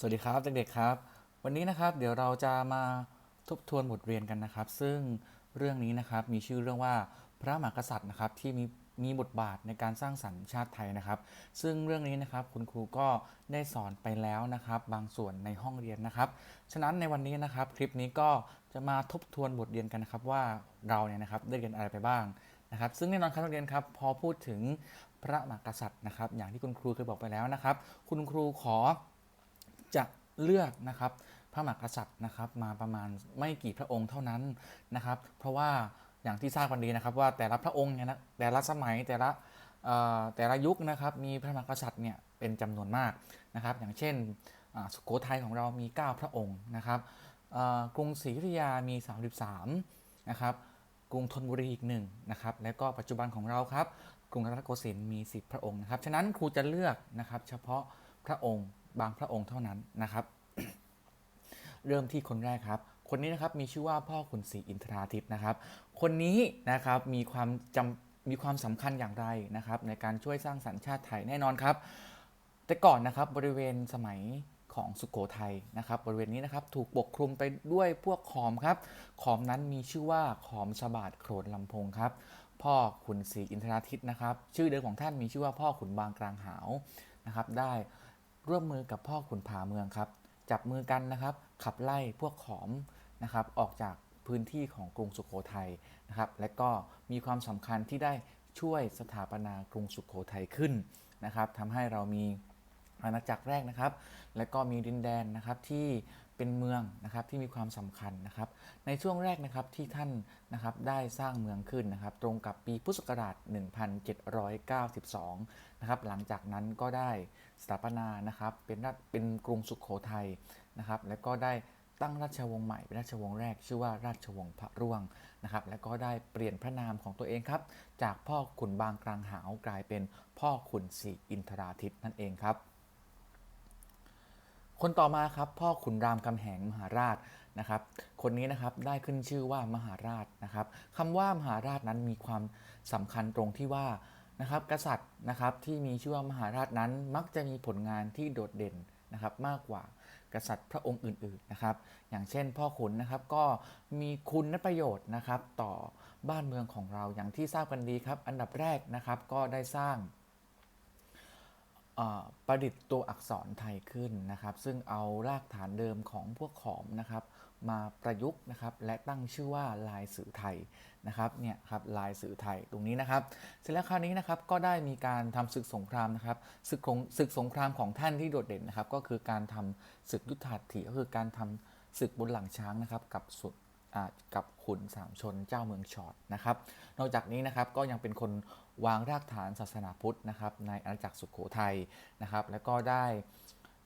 สวัสดีครับเด็กๆครับ วันนี้นะครับเดี๋ยวเราจะมาทบทวนบทเรียนกันนะครับ ซึ่งเรื่องนี้นะครับมีชื่อเรื่องว่าพระมหากษัตริย์นะครับที่มีมีบทบาทในการสร้างสรรค์ชาติไทยนะครับ ซึ่งเรื่องนี้นะครับคุณครูก็ได้สอนไปแล้วนะครับ บางส่วนในห้องเรียนนะครับ ฉะนั้นในวันนี้นะครับคลิปนี้ก็จะมาทบทวนบทเรียนกันนะครับว่าเราเนี่ยนะครับได้เรียนอะไรไปบ้างนะครับ ซึ่งแน่นอนครับนักเรียนครับพอพูดถึงพระมหากษัตริย์นะครับ อย่างที่คุณครูเคยบอกไปแล้วนะครับ คุณครูขอ จะเลือกนะครับพระมหากษัตริย์นะครับมาประมาณไม่กี่พระองค์เท่านั้นนะครับ เพราะว่าอย่างที่ทราบกันดีนะครับ ว่าแต่ละพระองค์เนี่ยนะแต่ละสมัยแต่ละแต่ละยุคนะครับมีพระมหากษัตริย์เนี่ยเป็นจำนวนมากนะครับ อย่างเช่นอ่าสุโขทัยของเรามี 9 พระองค์นะครับกรุงศรีอยุธยามี 33นะครับกรุงธนบุรีอีกหนึ่งนะครับและก็ปัจจุบันของเราครับกรุงรัตนโกสินทร์มี 10 พระองค์นะครับฉะนั้นครูจะเลือกนะครับเฉพาะพระองค์ บางพระองค์เท่านั้นนะครับ เริ่มที่คนแรกครับ คนนี้นะครับมีชื่อว่าพ่อขุนศรีอินทราทิตนะครับ คนนี้นะครับมีความจำมีความสำคัญอย่างไรนะครับ ในการช่วยสร้างสรรค์ชาติไทยแน่นอนครับ แต่ก่อนนะครับบริเวณสมัยของสุโขทัยนะครับบริเวณนี้นะครับถูกปกคลุมไปด้วยพวกขอมครับ ขอมนั้นมีชื่อว่าขอมสบาดโขนลำพงครับ พ่อขุนศรีอินทราทิตนะครับ ชื่อเดิมของท่านมีชื่อว่าพ่อขุนบางกลางหาวนะครับ ได้ ร่วมมือกับพ่อขุนผาเมืองครับ จับมือกันนะครับ ขับไล่พวกขอมนะครับ ออกจากพื้นที่ของกรุงสุโขทัยนะครับ และก็มีความสำคัญที่ได้ช่วยสถาปนากรุงสุโขทัยขึ้นนะครับทำให้เรามีอาณาจักรแรกนะครับ และก็มีดินแดนนะครับที่เป็นเมืองนะครับที่มีความสำคัญนะครับ ในช่วงแรกนะครับที่ท่านนะครับได้สร้างเมืองขึ้นนะครับ ตรงกับปีพุทธศักราช 1792 นะครับหลังจากนั้นก็ได้สถาปนานะครับเป็นรัฐเป็นกรุงสุขโขทัยนะครับและก็ได้ตั้งราชวงศ์ใหม่เป็นราชวงศ์แรกชื่อว่าราชวงศ์พระร่วงนะครับและก็ได้เปลี่ยนพระนามของตัวเองครับ จากพ่อขุนบางกลางหาวกลายเป็นพ่อขุนศรีอินทราทิตนั่นเองครับ คนต่อมาครับพ่อขุนรามคำแหงมหาราชนะครับ คนนี้นะครับได้ขึ้นชื่อว่ามหาราชนะครับคำว่ามหาราชนั้นมีความสำคัญตรงที่ว่า นะครับกษัตริย์นะครับที่มีชื่อว่ามหาราชนั้นมักจะมีผลงานที่โดดเด่นนะครับมากกว่ากษัตริย์พระองค์อื่นๆนะครับ อย่างเช่นพ่อขุนนะครับก็มีคุณและประโยชน์นะครับต่อบ้านเมืองของเราอย่างที่ทราบกันดีครับ อันดับแรกนะครับก็ได้สร้างประดิษฐ์ตัวอักษรไทยขึ้นนะครับ ซึ่งเอารากฐานเดิมของพวกขอมนะครับ มาประยุกต์นะครับและตั้งชื่อว่าลายสื่อไทยนะครับเนี่ยครับลายสื่อไทยตรงนี้นะครับ เสร็จแล้วคราวนี้นะครับก็ได้มีการทำศึกสงครามนะครับศึกของศึกสงครามของท่านที่โดดเด่นนะครับ ก็คือการทำศึกยุทธาธิก็คือการทำศึกบนหลังช้างนะครับกับสุดกับขุนสามชนเจ้าเมืองชอดนะครับ นอกจากนี้นะครับก็ยังเป็นคนวางรากฐานศาสนาพุทธนะครับในอาณาจักรสุโขทัยนะครับ แล้วก็ได้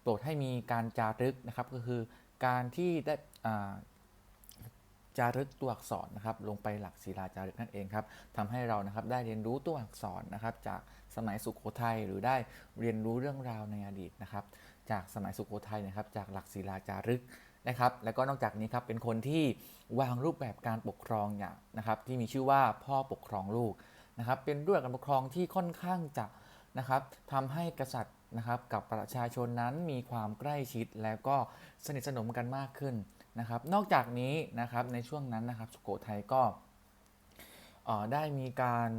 โปรดให้มีการจารึกนะครับก็คือ การที่ได้จารึกตัวอักษรนะครับลงไปหลักศิลาจารึกนั่นเองครับทำให้เรานะครับได้เรียนรู้ตัวอักษรนะครับจากสมัยสุโขทัยหรือได้เรียนรู้เรื่องราวในอดีตนะครับจากสมัยสุโขทัยนะครับจากหลักศิลาจารึกนะครับแล้วก็นอกจากนี้ครับเป็นคนที่วางรูปแบบการปกครองอย่างนะครับที่มีชื่อว่าพ่อปกครองลูกนะครับเป็นรูปแบบการปกครองที่ค่อนข้างจะนะครับทำให้กษัตริย์ นะครับกับประชาชนนั้นมีความใกล้ชิดแล้วก็สนิทสนมกันมากขึ้นนะครับ นอกจากนี้นะครับในช่วงนั้นนะครับสุโขทัยก็ได้มีการ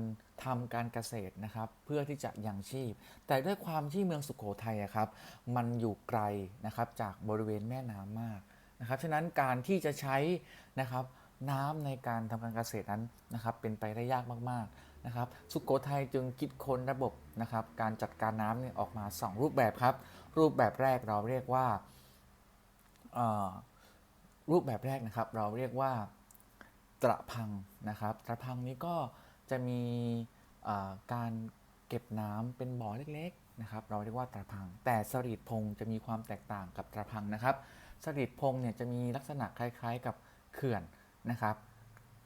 ทำการเกษตรนะครับ เพื่อที่จะยังชีพ แต่ด้วยความที่เมืองสุโขทัยครับมันอยู่ไกลนะครับจากบริเวณแม่น้ำมากนะครับฉะนั้นการที่จะใช้นะครับน้ำในการทำการเกษตรนั้นนะครับเป็นไปได้ยากมากๆ นะครับสุโขทัยจึงคิดค้นระบบนะครับการจัดการน้ำเนี่ยออกมา 2 รูปแบบครับ รูปแบบแรกเราเรียกว่ารูปแบบแรกนะครับ เราเรียกว่าตระพังนะครับตระพังนี้ก็จะมีการเก็บน้ำเป็นบ่อเล็กๆนะครับ เราเรียกว่าตระพัง แต่สรีดพงจะมีความแตกต่างกับตระพังนะครับสรีดพงเนี่ยจะมีลักษณะคล้ายๆกับเขื่อนนะครับ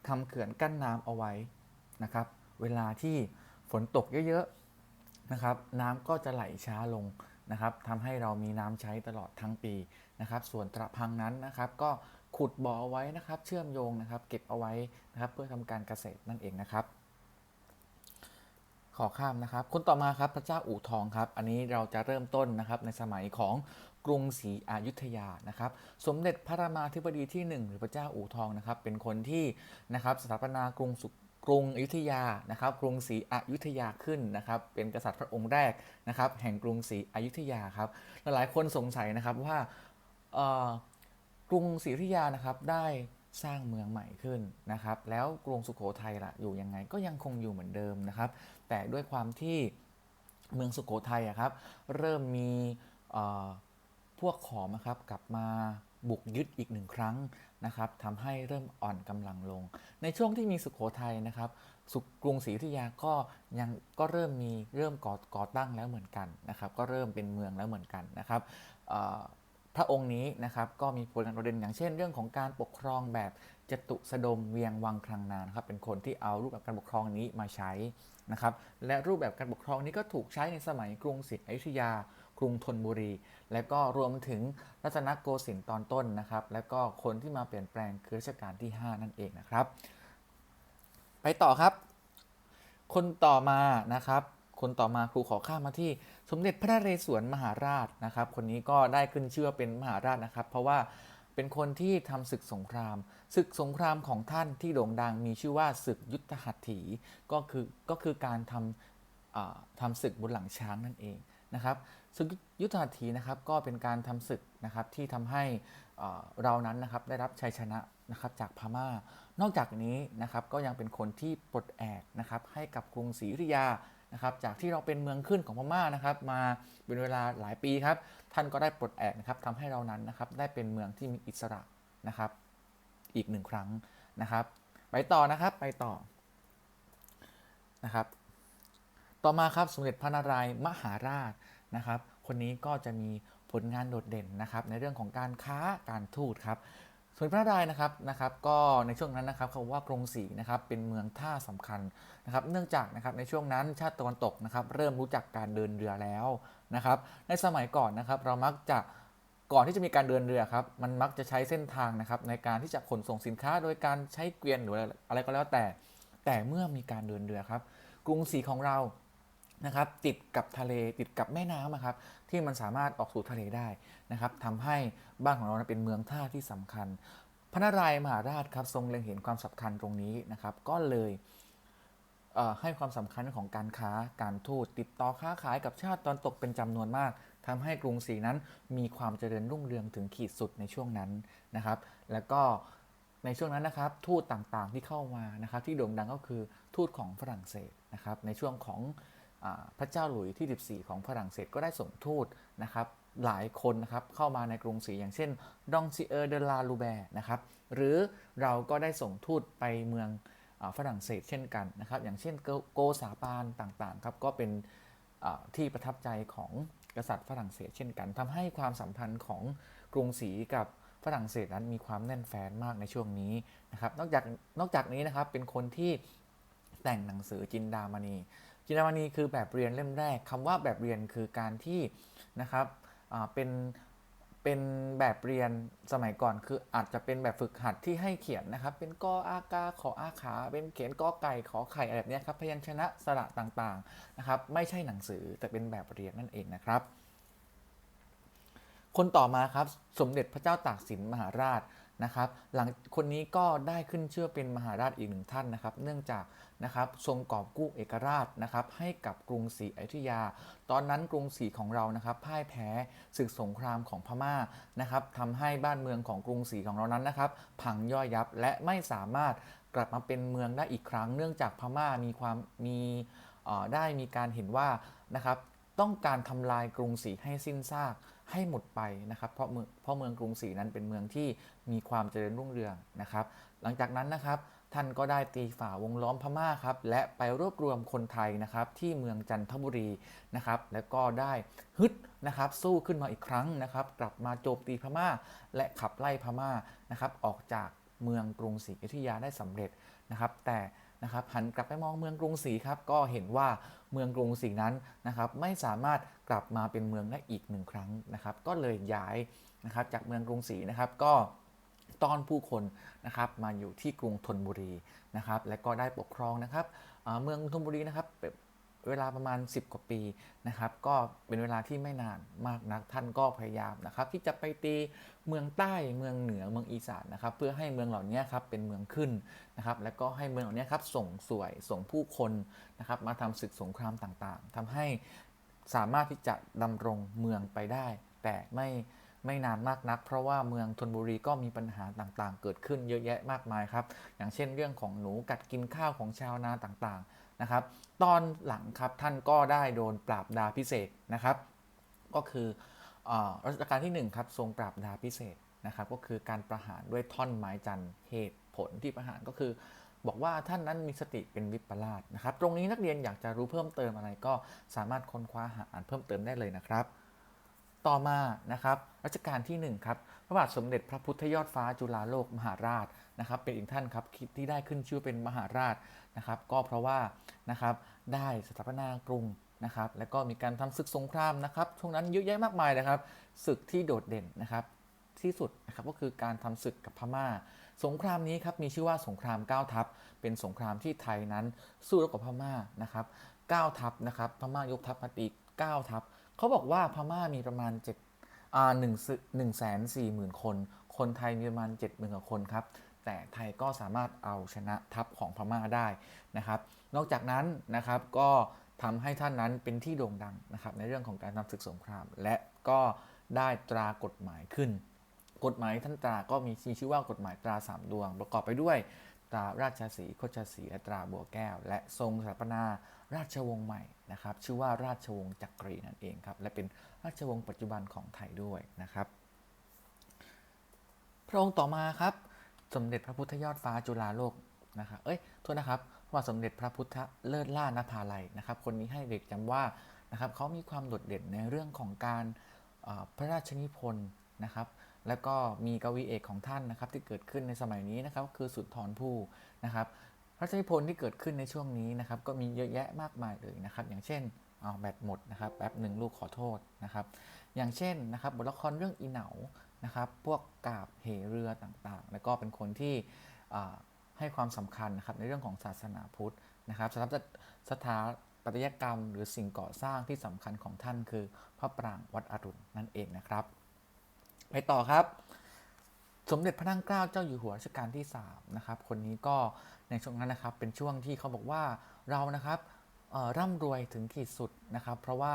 ทำเขื่อนกั้นน้ำเอาไว้นะครับ เวลาที่ฝนตกเยอะๆนะครับ น้ำก็จะไหลช้าลงนะครับทำให้เรามีน้ำใช้ตลอดทั้งปีนะครับ ส่วนตะพังนั้นนะครับก็ขุดบ่อเอาไว้นะครับ เชื่อมโยงนะครับ เก็บเอาไว้นะครับ เพื่อทำการเกษตรนั่นเองนะครับ ขอข้ามนะครับ คนต่อมาครับพระเจ้าอู่ทองครับ อันนี้เราจะเริ่มต้นนะครับในสมัยของกรุงศรีอยุธยานะครับ สมเด็จพระรามาธิบดีที่ 1 หรือพระเจ้าอู่ทองนะครับ เป็นคนที่นะครับสถาปนากรุงสุ กรุงอยุธยานะครับกรุงศรีอยุธยาขึ้นนะครับเป็นกษัตริย์พระองค์แรกนะครับแห่งกรุงศรีอยุธยาครับหลายคนสงสัยนะครับว่ากรุงศรีอยุธยานะครับได้สร้างเมืองใหม่ขึ้นนะครับ แล้วกรุงสุโขทัยล่ะอยู่ยังไงก็ยังคงอยู่เหมือนเดิมนะครับ แต่ด้วยความที่เมืองสุโขทัยอะครับเริ่มมีพวกขอมะครับกลับมา บุกยึดอีกหนึ่งครั้งนะครับทำให้เริ่มอ่อนกำลังลง ในช่วงที่มีสุโขทัยนะครับสุกรุงศรีอยุธยาก็ยังก็เริ่มมีเริ่มก่อก่อตั้งแล้วเหมือนกันนะครับ ก็เริ่มเป็นเมืองแล้วเหมือนกันนะครับพระองค์นี้นะครับก็มีผลงานโดดเด่นอย่างเช่น เรื่องของการปกครองแบบจตุสดมเวียงวังคลังนานครับเป็นคนที่เอารูปแบบการปกครองนี้มาใช้นะครับ และรูปแบบการปกครองนี้ก็ถูกใช้ในสมัยกรุงศรีอยุธยา กรุงธนบุรี และก็รวมถึงรัตนโกสินทร์ตอนต้นนะครับ และก็คนที่มาเปลี่ยนแปลงคือรัชกาลที่ 5 นั่นเองนะครับ ไปต่อครับ คนต่อมานะครับ คนต่อมาครูขอข้ามมาที่สมเด็จพระนเรศวรมหาราชนะครับ คนนี้ก็ได้ขึ้นชื่อว่าเป็นมหาราชนะครับ เพราะว่าเป็นคนที่ทำศึกสงคราม ศึกสงครามของท่านที่โด่งดังมีชื่อว่าศึกยุทธหัตถี ก็คือก็คือการทำทำศึกบนหลังช้างนั่นเอง นะครับศึกยุทธหัตถีนะครับก็เป็นการทำศึกนะครับที่ทำให้เรานั้นนะครับได้รับชัยชนะนะครับจากพม่า นอกจากนี้นะครับก็ยังเป็นคนที่ปลดแอกนะครับให้กับกรุงศรีอยุธยานะครับจากที่เราเป็นเมืองขึ้นของพม่านะครับมาเป็นเวลาหลายปีครับท่านก็ได้ปลดแอกนะครับทำให้เรานั้นนะครับได้เป็นเมืองที่มีอิสระนะครับอีกหนึ่งครั้งนะครับ ไปต่อนะครับไปต่อนะครับ ต่อมาครับสมเด็จพระนารายณ์มหาราชนะครับ คนนี้ก็จะมีผลงานโดดเด่นนะครับ ในเรื่องของการค้าการทูตครับสมเด็จพระนารายณ์นะครับนะครับ ก็ในช่วงนั้นนะครับเขาว่ากรุงศรีนะครับเป็นเมืองท่าสำคัญนะครับ เนื่องจากนะครับในช่วงนั้นชาติตะวันตกนะครับ เริ่มรู้จักการเดินเรือแล้วนะครับ ในสมัยก่อนนะครับเรามักจะก่อนที่จะมีการเดินเรือครับ มันมักจะใช้เส้นทางนะครับ ในการที่จะขนส่งสินค้า โดยการใช้เกวียนหรืออะไรก็แล้วแต่ แต่เมื่อมีการเดินเรือครับ กรุงศรีของเรา นะครับติดกับทะเลติดกับแม่น้ำอะครับที่มันสามารถออกสู่ทะเลได้นะครับทำให้บ้านของเราเป็นเมืองท่าที่สำคัญ พระนารายมหาราชครับทรงเล็งเห็นความสำคัญตรงนี้นะครับ ก็เลยเให้ความสำคัญของการค้าการทูตติดต่อค้าขายกับชาติตอนตกเป็นจำนวนมากทำให้กรุงศรีนั้นมีความเจริญรุ่งเรืองถึงขีดสุดในช่วงนั้นนะครับ แล้วก็ในช่วงนั้นนะครับทูตต่างๆที่เข้ามานะครับที่โด่งดังก็คือทูตของฝรั่งเศสนะครับในช่วงของ พระเจ้าหลุยส์ที่ 14 ของฝรั่งเศสก็ได้ส่งทูตนะครับหลายคนนะครับเข้ามาในกรุงศรีอย่างเช่นดองซิเออร์เดลาลูแบร์นะครับหรือเราก็ได้ส่งทูตไปเมืองฝรั่งเศสเช่นกันนะครับ อย่างเช่นโกโกสาปานต่างๆครับก็เป็นที่ประทับใจของกษัตริย์ฝรั่งเศสเช่นกันทำให้ความสัมพันธ์ของกรุงศรีกับฝรั่งเศสนั้นมีความแน่นแฟ้นมากในช่วงนี้นะครับ นอกจากนอกจากนี้นะครับเป็นคนที่แต่งหนังสือจินดามณี จินดามณีคือแบบเรียนเล่มแรกคำว่าแบบเรียนคือการที่นะครับเป็นเป็นแบบเรียนสมัยก่อนคืออาจจะเป็นแบบฝึกหัดที่ให้เขียนนะครับ เป็นกออากาขออาขา เป็นเขียนกอไก่ขอไข่อะไรแบบนี้ครับพยัญชนะสระต่างๆนะครับ ไม่ใช่หนังสือแต่เป็นแบบเรียนนั่นเองนะครับ คนต่อมาครับสมเด็จพระเจ้าตากสินมหาราชนะครับ หลังคนนี้ก็ได้ขึ้นเชื่อเป็นมหาราชอีกหนึ่งท่านนะครับ เนื่องจาก นะครับทรงกอบกู้เอกราชนะครับให้กับกรุงศรีอยุธยา ตอนนั้นกรุงศรีของเรานะครับพ่ายแพ้ศึกสงครามของพม่านะครับทำให้บ้านเมืองของกรุงศรีของเรานั้นนะครับพังย่อยยับและไม่สามารถกลับมาเป็นเมืองได้อีกครั้ง เนื่องจากพม่ามีความมีได้มีการเห็นว่านะครับต้องการทำลายกรุงศรีให้สิ้นซากให้หมดไปนะครับ เพราะเมืองเพราะเมืองกรุงศรีนั้นเป็นเมืองที่มีความเจริญรุ่งเรืองนะครับ หลังจากนั้นนะครับ ท่านก็ได้ตีฝ่าวงล้อมพม่าครับ และไปรวบรวมคนไทยนะครับที่เมืองจันทบุรีนะครับ แล้วก็ได้ฮึดนะครับสู้ขึ้นมาอีกครั้งนะครับ กลับมาโจมตีพม่า และขับไล่พม่านะครับ ออกจากเมืองกรุงศรีอยุธยาได้สำเร็จนะครับ แต่นะครับหันกลับไปมองเมืองกรุงศรีครับ ก็เห็นว่าเมืองกรุงศรีนั้นนะครับไม่สามารถกลับมาเป็นเมืองได้อีกหนึ่งครั้งนะครับ ก็เลยย้ายนะครับจากเมืองกรุงศรีนะครับก็ ต้อนผู้คนนะครับมาอยู่ที่กรุงธนบุรีนะครับและก็ได้ปกครองนะครับเมืองธนบุรีนะครับเวลาประมาณ 10 กว่าปีนะครับ ก็เป็นเวลาที่ไม่นานมากนักท่านก็พยายามนะครับ ที่จะไปตีเมืองใต้เมืองเหนือเมืองอีสานนะครับ เพื่อให้เมืองเหล่านี้ครับเป็นเมืองขึ้นนะครับ แล้วก็ให้เมืองเหล่านี้ครับส่งสวยส่งผู้คนนะครับมาทำศึกสงครามต่างๆทำให้สามารถที่จะดำรงเมืองไปได้ แต่ไม่ ไม่นานมากนัก เพราะว่าเมืองธนบุรีก็มีปัญหาต่างๆ เกิดขึ้นเยอะแยะมากมายครับ อย่างเช่นเรื่องของหนูกัดกินข้าวของชาวนาต่างๆนะครับ ตอนหลังครับท่านก็ได้โดนปราบดาพิเศษนะครับ ก็คืออรัชกาลที่หนึ่งครับทรงปราบดาพิเศษนะครับ ก็คือการประหารด้วยท่อนไม้จันทร์เหตุผลที่ประหารก็คือบอกว่าท่านนั้นมีสติเป็นวิปลาสนะครับ ตรงนี้นักเรียนอยากจะรู้เพิ่มเติมอะไรก็สามารถค้นคว้าหาอ่านเพิ่มเติมได้เลยนะครับ ต่อมานะครับรัชกาลที่1ครับพระบาทสมเด็จพระพุทธยอดฟ้าจุฬาโลกมหาราชนะครับเป็นอีกท่านครับที่ได้ขึ้นชื่อเป็นมหาราชนะครับก็เพราะว่านะครับได้สถาปนากรุงนะครับแล้วก็มีการทำศึกสงครามนะครับช่วงนั้นเยอะแยะมากมายเลยครับศึกที่โดดเด่นนะครับที่สุดนะครับก็คือการทำศึกกับพม่า สงครามนี้ครับมีชื่อว่าสงคราม9ทัพ เป็นสงครามที่ไทยนั้นสู้รบกับพม่านะครับ9ทัพนะครับพม่ายกทัพมาตี9ทัพ เขาบอกว่าพม่ามีประมาณ7อ่า1 1 4 0 0 0 0คน คนไทยมีประมาณ70,000กว่าคนครับ แต่ไทยก็สามารถเอาชนะทัพของพม่าได้นะครับ นอกจากนั้นนะครับก็ทำให้ท่านนั้นเป็นที่โด่งดังนะครับในเรื่องของการทำศึกสงคราม และก็ได้ตรากฎหมายขึ้น กฎหมายท่านตราก็มีมีชื่อว่ากฎหมายตราสามดวง ประกอบไปด้วย ตราราชสีโคชสีและตราบัวแก้ว และทรงสถาปนาราชวงศ์ใหม่นะครับ ชื่อว่าราชวงศ์จักรีนั่นเองครับ และเป็นราชวงศ์ปัจจุบันของไทยด้วยนะครับ พระองค์ต่อมาครับ สมเด็จพระพุทธยอดฟ้าจุฬาโลกนะครับเอ้ยโทษนะครับว่าสมเด็จพระพุทธเลิศล่านภาลัยนะครับ คนนี้ให้เด็กจำว่านะครับเขามีความโดดเด่นในเรื่องของการพระราชนิพนธ์นะครับ แล้วก็มีกวีเอกของท่านนะครับที่เกิดขึ้นในสมัยนี้นะครับคือสุนทรภู่นะครับพระราชนิพนธ์ที่เกิดขึ้นในช่วงนี้นะครับก็มีเยอะแยะมากมายเลยนะครับ อย่างเช่นเอาแบตหมดนะครับแป๊บหนึ่งลูกขอโทษนะครับ อย่างเช่นนะครับบทละครเรื่องอีเหนานะครับพวกกาบเหเรือต่างๆ แล้วก็เป็นคนที่ให้ความสำคัญนะครับในเรื่องของศาสนาพุทธนะครับสถาปัตสถาปัตยกรรมหรือสิ่งก่อสร้างที่สำคัญของท่านคือพระปรางวัดอรุณนั่นเองนะครับ ไปต่อครับ สมเด็จพระนั่งเกล้าเจ้าอยู่หัวรัชกาลที่3นะครับ คนนี้ก็ในช่วงนั้นนะครับ เป็นช่วงที่เขาบอกว่าเรานะครับร่ำรวยถึงขีดสุดนะครับ เพราะว่า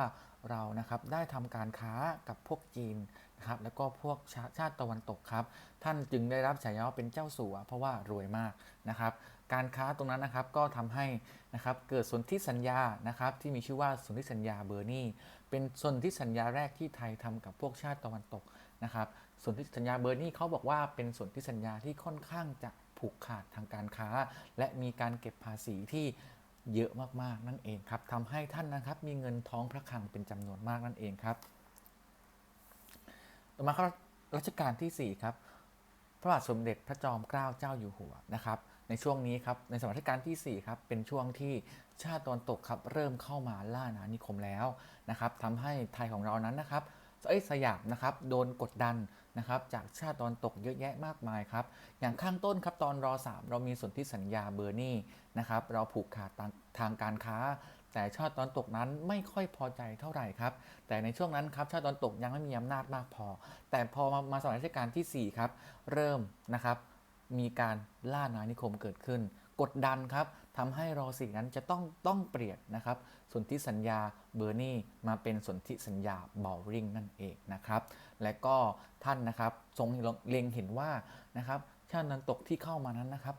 เรานะครับได้ทำการค้ากับพวกจีนนะครับ แล้วก็พวกชาชาติตะวันตกครับ ท่านจึงได้รับฉายาว่าเป็นเจ้าสัว เพราะว่ารวยมากนะครับ การค้าตรงนั้นนะครับก็ทำให้นะครับเกิดสนธิสัญญานะครับที่มีชื่อว่าสนธิสัญญาเบอร์นีเป็นสนธิสัญญาแรกที่ไทยทำกับพวกชาติตะวันตก นะครับส่วนที่สัญญาเบอร์นี่เขาบอกว่าเป็นส่วนที่สัญญาที่ค่อนข้างจะผูกขาดทางการค้า และมีการเก็บภาษีที่เยอะมากๆนั่นเองครับทำให้ท่านนะครับมีเงินท้องพระคลังเป็นจำนวนมากนั่นเองครับต่อมาครับรัชกาลที่ 4 ครับ พระบาทสมเด็จพระจอมเกล้าเจ้าอยู่หัวนะครับ ในช่วงนี้ครับ ในสมัยรัชกาลที่ 4 ครับ เป็นช่วงที่ชาติตะวันตกครับ เริ่มเข้ามาล่าอาณานิคมแล้วนะครับทำให้ไทยของเรานั้นนะครับ เอ้ยสยามนะครับโดนกดดันนะครับจากชาติตะวันตกเยอะแยะมากมายครับ อย่างข้างต้นครับตอนรอ 3 เรามีส่วนธิสัญญาเบอร์นี่นะครับเราผูกขาดทางการค้า แต่ชาติตะวันตกนั้นไม่ค่อยพอใจเท่าไหร่ครับ แต่ในช่วงนั้นครับชาติตะวันตกยังไม่มีอำนาจมากพอ แต่พอมามาสมัยรัชกาลที่ 4 ครับ เริ่มนะครับมีการล่าอาณานิคมเกิดขึ้น กดดันครับ ทำให้รอสี่งนั้นจะต้องต้องเปลี่ยนนะครับสนธิสัญญาเบอร์นี่มาเป็นสนธิสัญญาเบลริงนั่นเองนะครับ และก็ท่านนะครับทรงเล็งเห็นว่านะครับชาติตะวันตกที่เข้ามานั้นนะครับ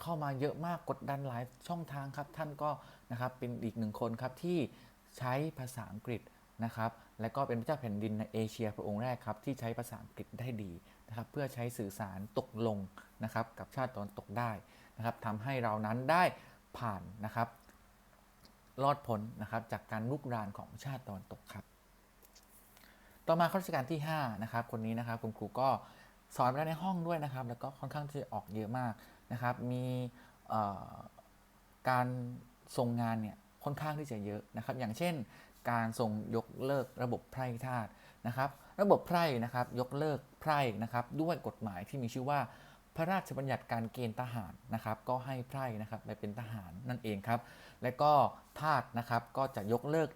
เข้ามาเยอะมากกดดันหลายช่องทางครับ ท่านก็นะครับเป็นอีกหนึ่งคนครับที่ใช้ภาษาอังกฤษนะครับ และก็เป็นพระเจ้าแผ่นดินในเอเชียพระองค์แรกครับที่ใช้ภาษาอังกฤษได้ดีนะครับเพื่อใช้สื่อสารตกลงนะครับกับชาติตะวันตกได้นะครับทำให้เรานั้นได้ผ่านนะครับรอดพ้นนะครับจากการลุกรานของชาติตะวันตกครับ ต่อมาข้าราชการที่5นะครับคนนี้นะครับคุณครูก็สอนไปแล้วในห้องด้วยนะครับ แล้วก็ค่อนข้างที่จะออกเยอะมากนะครับ มีการส่งงานเนี่ยค่อนข้างที่จะเยอะนะครับ อย่างเช่น การส่งยกเลิกระบบไพร่ทาสนะครับ ระบบไพร่นะครับยกเลิกไพร่นะครับด้วยกฎหมายที่มีชื่อว่าพระราชบัญญัติการเกณฑ์ทหารนะครับ ก็ให้ไพร่นะครับไปเป็นทหารนั่นเองครับ และก็ทาสนะครับก็จะยกเลิก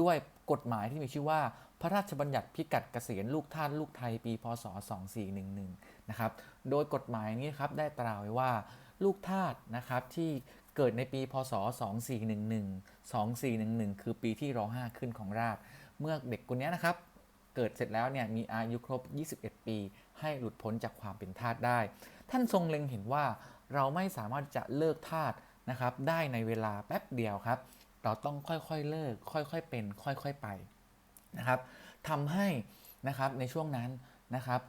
ด้วยกฎหมายที่มีชื่อว่า พระราชบัญญัติพิกัดเกษียณลูกทาสลูกไทยปีพศ 2411 นะครับ โดยกฎหมายนี้ครับได้ตราไว้ว่าลูกทาสนะครับที่ เกิดในปีพศ 2411 2411 คือปีที่ร5ขึ้นของราช เมื่อเด็กคนนี้นะครับ เกิดเสร็จแล้วเนี่ยมีอายุครบ 21 ปี ให้หลุดพ้นจากความเป็นทาสได้ ท่านทรงเล็งเห็นว่าเราไม่สามารถจะเลิกทาสนะครับได้ในเวลาแป๊บเดียวครับ เราต้องค่อยๆเลิก ค่อยๆเป็น ค่อยๆไปนะครับทำให้นะครับในช่วงนั้นนะครับ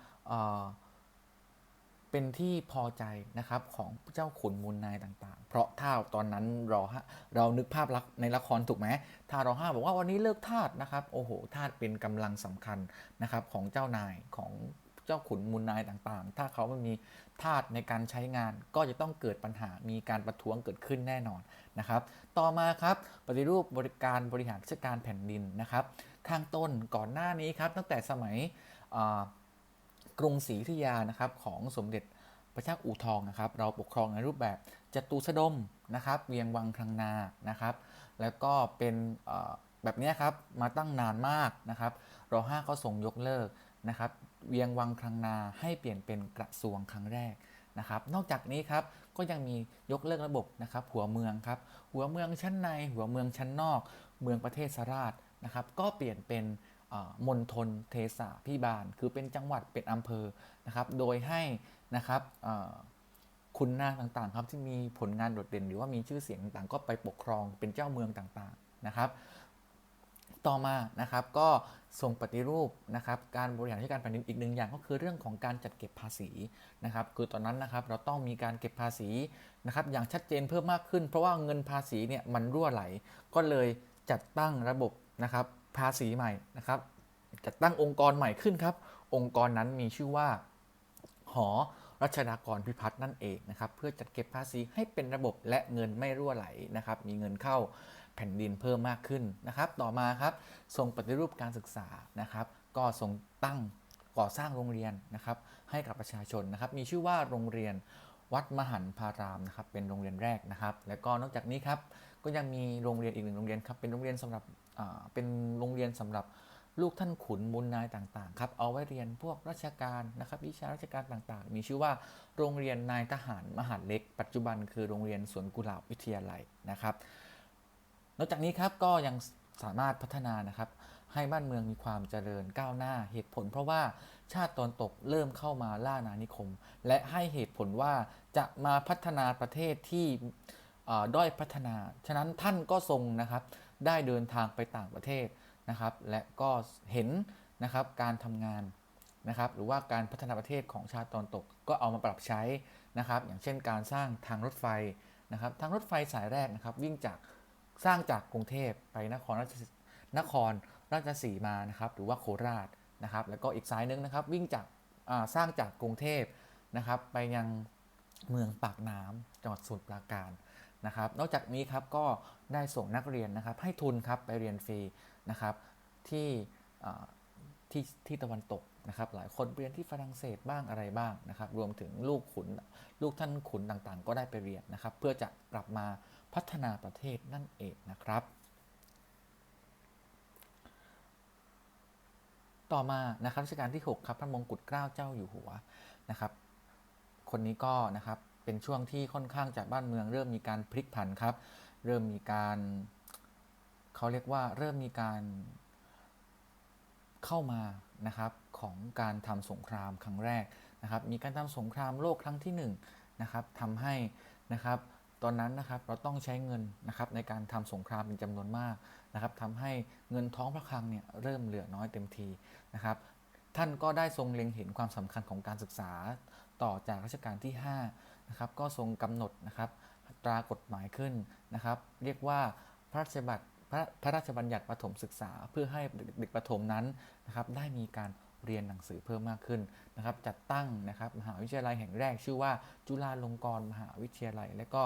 เป็นที่พอใจนะครับของเจ้าขุนมูลนายต่างๆ เพราะถ้าตอนนั้นรอฮะเรานึกภาพลักษณ์ในละครถูกไหมถ้ารอห้าบอกว่าวันนี้เลิกทาสนะครับโอ้โหทาสเป็นกำลังสำคัญนะครับของเจ้านายของเจ้าขุนมูลนายต่างๆ ถ้าเขาไม่มีทาสในการใช้งานก็จะต้องเกิดปัญหา มีการประท้วงเกิดขึ้นแน่นอนนะครับ ต่อมาครับปฏิรูปบริการบริหารราชการแผ่นดินนะครับ ข้างต้นก่อนหน้านี้ครับตั้งแต่สมัยอ่า กรุงศรีอยุธยานะครับของสมเด็จพระเจ้าอู่ทองนะครับ เราปกครองในรูปแบบจตุสดมนะครับ เวียงวังคลังนานะครับ แล้วก็เป็นแบบนี้ครับมาตั้งนานมากนะครับรห้าก็ส่งยกเลิกนะครับ เวียงวังคลังนาให้เปลี่ยนเป็นกระทรวงครั้งแรกนะครับ นอกจากนี้ครับก็ยังมียกเลิกระบบนะครับหัวเมืองครับหัวเมืองชั้นในหัวเมืองชั้นนอก เมืองประเทศสราชนะครับ ก็เปลี่ยนเป็น มณฑลเทสาพิบาล คือเป็นจังหวัดเป็นอำเภอนะครับ โดยให้นะครับคุณนางต่างๆครับที่มีผลงานโดดเด่น หรือว่ามีชื่อเสียงต่างๆ ก็ไปปกครองเป็นเจ้าเมืองต่างๆนะครับ ต่อมานะครับก็ทรงปฏิรูปนะครับการบริหารราชการแผ่นดินอีกหนึ่งอย่างก็คือเรื่องของการจัดเก็บภาษีนะครับ คือตอนนั้นนะครับเราต้องมีการเก็บภาษีนะครับ อย่างชัดเจนเพิ่มมากขึ้น เพราะว่าเงินภาษีเนี่ยมันรั่วไหล ก็เลยจัดตั้งระบบนะครับ ภาษีใหม่นะครับจัดตั้งองค์กรใหม่ขึ้นครับ องค์กรนั้นมีชื่อว่า หอรัชดากรพิพัฒน์นั่นเองนะครับเพื่อจัดเก็บภาษีให้เป็นระบบและเงินไม่รั่วไหลนะครับมีเงินเข้าแผ่นดินเพิ่มมากขึ้นนะครับ ต่อมาครับทรงปฏิรูปการศึกษานะครับ ก็ทรงตั้งก่อสร้างโรงเรียนนะครับ ให้กับประชาชนนะครับ มีชื่อว่าโรงเรียนวัดมหันพารามนะครับเป็นโรงเรียนแรกนะครับ แล้วก็นอกจากนี้ครับก็ยังมีโรงเรียนอีกหนึ่งโรงเรียนครับเป็นโรงเรียนสำหรับ เป็นโรงเรียนสำหรับลูกท่านขุนมูลนายต่างๆครับเอาไว้เรียนพวกราชการนะครับวิชาราชการต่างๆ มีชื่อว่าโรงเรียนนายทหารมหาดเล็ก ปัจจุบันคือโรงเรียนสวนกุหลาบวิทยาลัยนะครับ นอกจากนี้ครับก็ยังสามารถพัฒนานะครับให้บ้านเมืองมีความเจริญก้าวหน้าเหตุผล เพราะว่าชาติตอนตกเริ่มเข้ามาล่านานิคม และให้เหตุผลว่าจะมาพัฒนาประเทศที่ด้อยพัฒนา ฉะนั้นท่านก็ทรงนะครับ ได้เดินทางไปต่างประเทศนะครับ และก็เห็นนะครับการทำงานนะครับ หรือว่าการพัฒนาประเทศของชาติตอนตกก็เอามาปรับใช้นะครับ อย่างเช่นการสร้างทางรถไฟนะครับ ทางรถไฟสายแรกนะครับ วิ่งจากสร้างจากกรุงเทพไปนครราชนครราชสีมานะครับ หรือว่าโคราชนะครับ แล้วก็อีกสายหนึงนะครับ วิ่งจากาสร้างจากกรุงเทพนะครับ ไปยังเมืองปากน้ำจังหวัดสมุทรราการ นะครับ นอกจากนี้ครับก็ได้ส่งนักเรียนนะครับให้ทุนครับไปเรียนฟรีนะครับที่ที่ที่ตะวันตกนะครับ หลายคนเรียนที่ฝรั่งเศสบ้างอะไรบ้างนะครับ รวมถึงลูกขุนลูกท่านขุนต่างๆ ก็ได้ไปเรียนนะครับ เพื่อจะกลับมาพัฒนาประเทศนั่นเองนะครับ ต่อมานะครับรัชกาลที่ 6 ครับพระมงกุฎเกล้าเจ้าอยู่หัวนะครับ คนนี้ก็นะครับ เป็นช่วงที่ค่อนข้างจากบ้านเมือง เริ่มมีการพลิกผันครับ เริ่มมีการเขาเรียกว่าเริ่มมีการเข้ามานะครับของการทำสงครามครั้งแรกนะครับ มีการทำสงครามโลกครั้งที่1นงนะครับทำให้นะครับตอนนั้นนะครับเราต้องใช้เงินนะครับในการทำสงครามเป็นจำนวนมากนะครับทำให้เงินท้องพระคลังเนี่ยเริ่มเหลือน้อยเต็มทีนะครับ ท่านก็ได้ทรงเล็งเห็นความสำคัญของการศึกษาต่อจากรัชกาลที่ 5 นะครับก็ทรงกำหนดนะครับตรากฎหมายขึ้นนะครับ เรียกว่าพระราชบัญญัติพระพระราชบัญญัติประถมศึกษา เพื่อให้เด็กประถมนั้นนะครับได้มีการเรียนหนังสือเพิ่มมากขึ้นนะครับ จัดตั้งนะครับมหาวิทยาลัยแห่งแรกชื่อว่าจุฬาลงกรณ์มหาวิทยาลัย และก็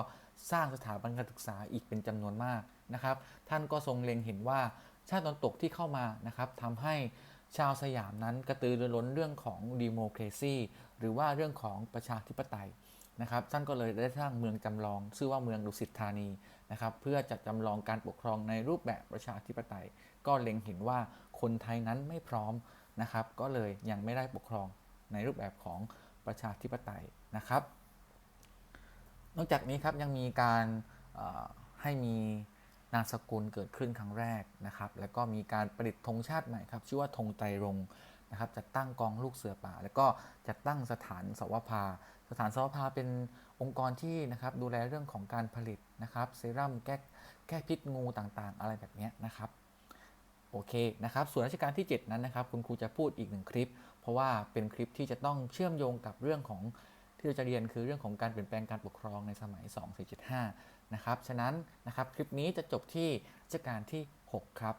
สร้างสถาบันการศึกษาอีกเป็นจำนวนมากนะครับ ท่านก็ทรงเล็งเห็นว่าชาติตะวันตกที่เข้ามานะครับทำให้ชาวสยามนั้นกระตือรือร้นเรื่องของดิโมครซีหรือว่าเรื่องของประชาธิปไตย นะครับท่านก็เลยได้สร้างเมืองจำลอง ชื่อว่าเมืองดุสิตธานีนะครับเพื่อจัดจำลองการปกครองในรูปแบบประชาธิปไตย ก็เล็งเห็นว่าคนไทยนั้นไม่พร้อมนะครับก็เลยยังไม่ได้ปกครองในรูปแบบของประชาธิปไตยนะครับ นอกจากนี้ครับยังมีการให้มีนามสกุลเกิดขึ้นครั้งแรกนะครับ แล้วก็มีการประดิษฐ์ธงชาติใหม่ครับ ชื่อว่าธงไตรรงนะครับจัดตั้งกองลูกเสือป่า แล้วก็จัดตั้งสถานสวภา สถานสวภาเป็นองค์กรที่นะครับดูแลเรื่องของการผลิตนะครับเซรั่มแก้แก้พิษงูต่างๆ อะไรแบบนี้นะครับโอเคนะครับส่วนราชการที่ 7 นั้นนะครับ คุณครูจะพูดอีกหนึ่งคลิป เพราะว่าเป็นคลิปที่จะต้องเชื่อมโยงกับเรื่องของที่เราจะเรียนคือเรื่องของการเปลี่ยนแปลงการปกครองในสมัย 2475 นะครับ ฉะนั้นนะครับคลิปนี้จะจบที่ราชการที่ 6 ครับ